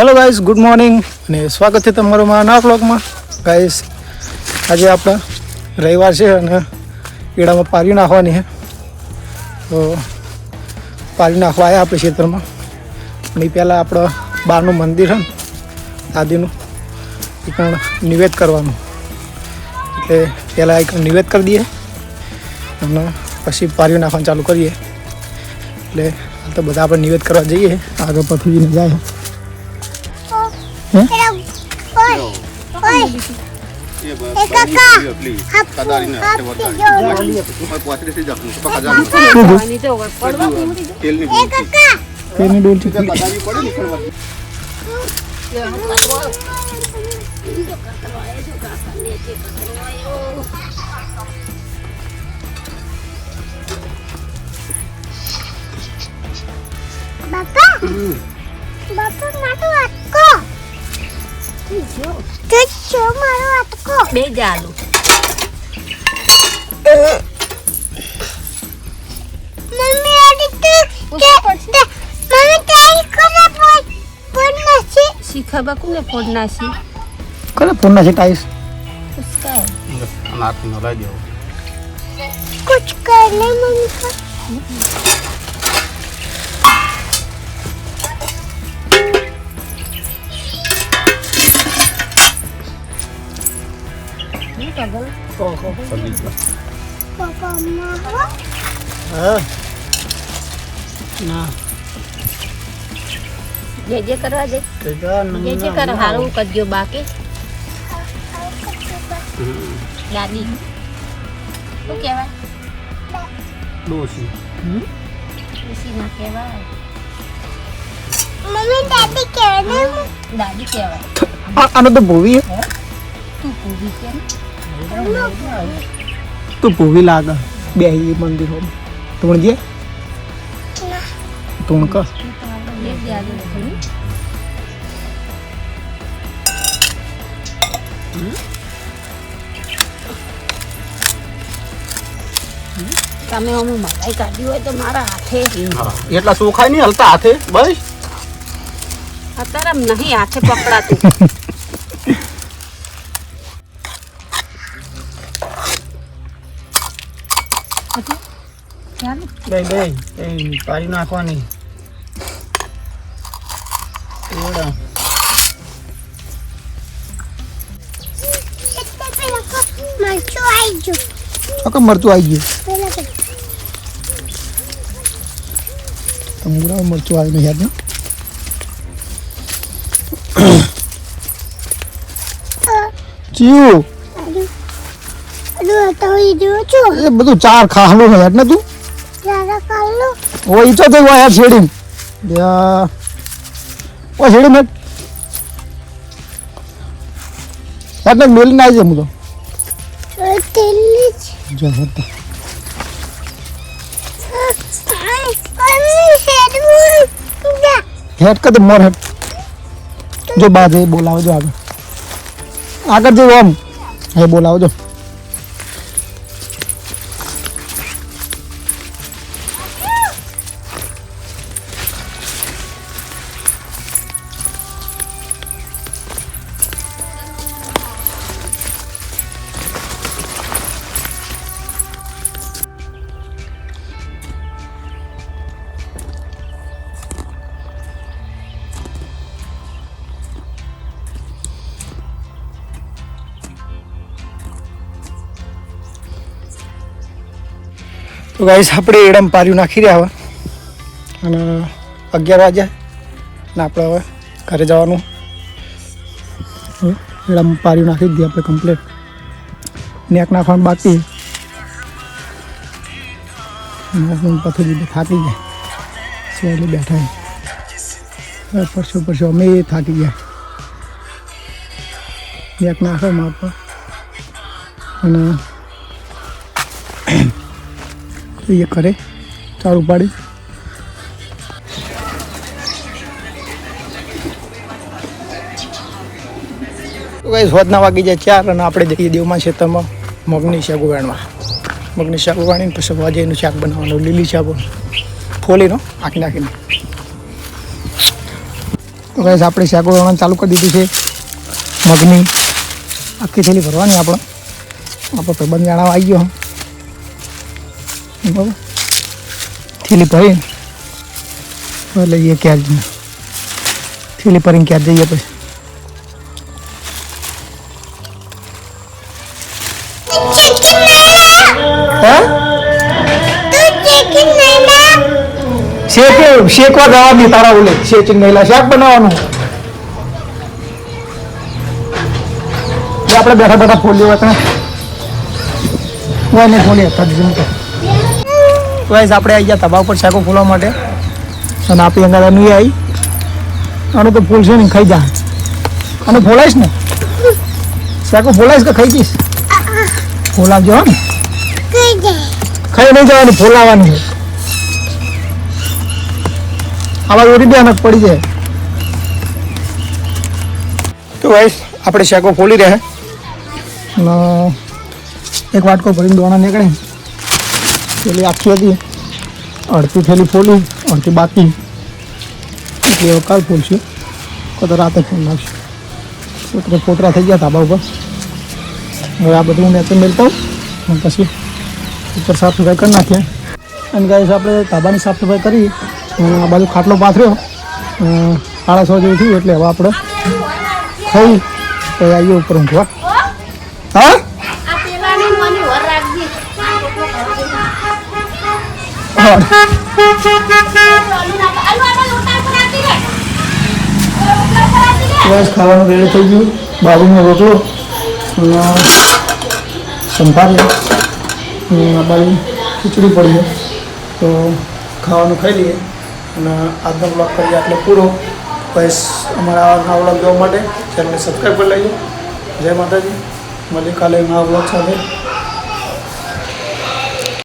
Hello guys good morning અને સ્વાગત છે તમારું મારા નવા બ્લોગમાં ગાઈસ આજે આપણે રવિવાર છે અને કેળામાં પારી નાખવાની છે. તો પારી નાખવા આવ્યા આપણે ખેતરમાં. અને પહેલાં આપણે બહારનું મંદિર છે ને, દાદીનું એ પણ નિવેદ કરવાનું. એટલે પહેલાં એક નિવેદ કરી દઈએ અને પછી પારીઓ નાખવાનું ચાલુ કરીએ. એટલે તો બધા આપણે નિવેદ કરવા જઈએ. આગળ પથુજીને જાય. તેલની ડોલ. બાપા બાપા મારો અટકો તો છો મારો અટકો બે જાલું મમ્મી આડી તો કે તે- મમ્મી તારી કોને બોલ બોલ નથી શીખા બાકુને ફોડ નાસી કરે ફોન છે ટાઈસ ઉસકાય અને હાથમાં હલાવી દેવો. कुछ कर ले मम्मी को Mama, daddy kaya ba? Ano the movie? Huh? Two movie kaya? તો ભૂવી લાગે બે મંદિર હોય તું જે તું ક બે જાલું હતું તમે અમુક મલાઈ કાઢી હોય તો મારા હાથે. એટલા સુખાય નહીં હલતા હાથે. બસ. અત્યારે નહીં હાથે પકડાતું. ભાઈ ભાઈ એ પાડી નાખવાની. એવડા. આખા મરચું આવી ગયું. તંબુરા મરચું આવી નહીં યાદ બધું ચાર ખાહલો યાર ને તું? वो ही तो देखो यार छेड़ी या वो छेड़ी मत यार तक मेल ना जे मुदो तेली जा हट हेड का तो मोर हेड जो बाजे बोलाओ जो आगे आकर जो हम है बोलाओ जो તો ગાઈસ આપણે એડમ પાર્યું નાખી રહ્યા હવે. અને અગિયાર વાગ્યા. ને આપણે હવે ઘરે જવાનું. એડમ પાર્યું નાખી દીધી આપણે કમ્પ્લીટ નેક નાખવાનું બાકી. પછી દીધી થાકી ગયા. સેલી બેઠા પરસો પરસો અમે થાકી ગયા. નેક નાખે માપ અને એ કરે. ચાલુ પાડી ગાઈસ, હોદના વાગી જાય ચાર અને આપણે જઈએ દેવમાં ખેતરમાં મગની શાક ઉગાડવા. મગની શાક ઉગાડીને પછી વાજેનું શાક બનાવવાનું, લીલી શાક ફોલીનો આખી નાખીને. તો ગાઈસ, આપણે શાક ઉગાડવાનું ચાલુ કરી દીધું છે. મગની આખી થેલી ભરવાની આપણે. આપણો ભાઈબંધ જાણવા આવી ગયો. બરાબર? થેલી ભરી એટલે એ ક્યાં જ થેલી ભરીને ક્યાં જઈએ પછી. શેકે, શેકવા જવાની તારા ઓલે. આપણે બેઠા બેઠા ફોન લેવા હતા હું હતા તો આપણે આવી ગયા તબા ઉપર શેકો ફૂલવા માટે. અને આપી અંદર એનું આવી અને તો ફૂલ છે ને ખાઈ જા. અને ફોલાઈશ ને. શેકો ફોલાઈશ કે ખાઈ જઈશ ફોલાવજો હો ને. ખાઈ નહીં જવાનું ફોલાવવાનું. છે આવા ઉડી બે નક પડી જાય. તો વાઈસ આપણે શેકો ફોલી રહે એક વાટકો ભરીને દોણા નીકળે. પેલી આખી હતી. અડધી થેલી ફોલી, અડધી બાકી. એટલે હવે કાલ ફોલશું. તો રાતે ફોન નાખશું. પોતરે પોતરા થઈ ગયા ધાબા ઉપર. હવે આ બધું મેં મેળતા અને પછી ઉપર સાફ સફાઈ કરી નાખીએ. અને ગાઈસ આપણે ધાબાની સાફ સફાઈ કરી. અને આ બાજુ ખાટલો પાથર્યો. સાડા છ જેવું થયું એટલે હવે આપણે ખાઈ, તો આવીએ ઉપર ઊંઘવા. હા? બસ ખાવાનું રેડી થઈ ગયું. બાજુનો રોટલો. સંભાળી બાજુ ખીચડી પડી છે. તો ખાવાનું ખાઈ લઈએ. અને આજનો બ્લોગ કરીએ એટલે પૂરો. બસ અમારા આવા બ્લોગ જોવા માટે. ચેનલને સબસ્ક્રાઈબ કરી લઈએ જય માતાજી. મળીએ કાલે નવા બ્લોગ સાથે.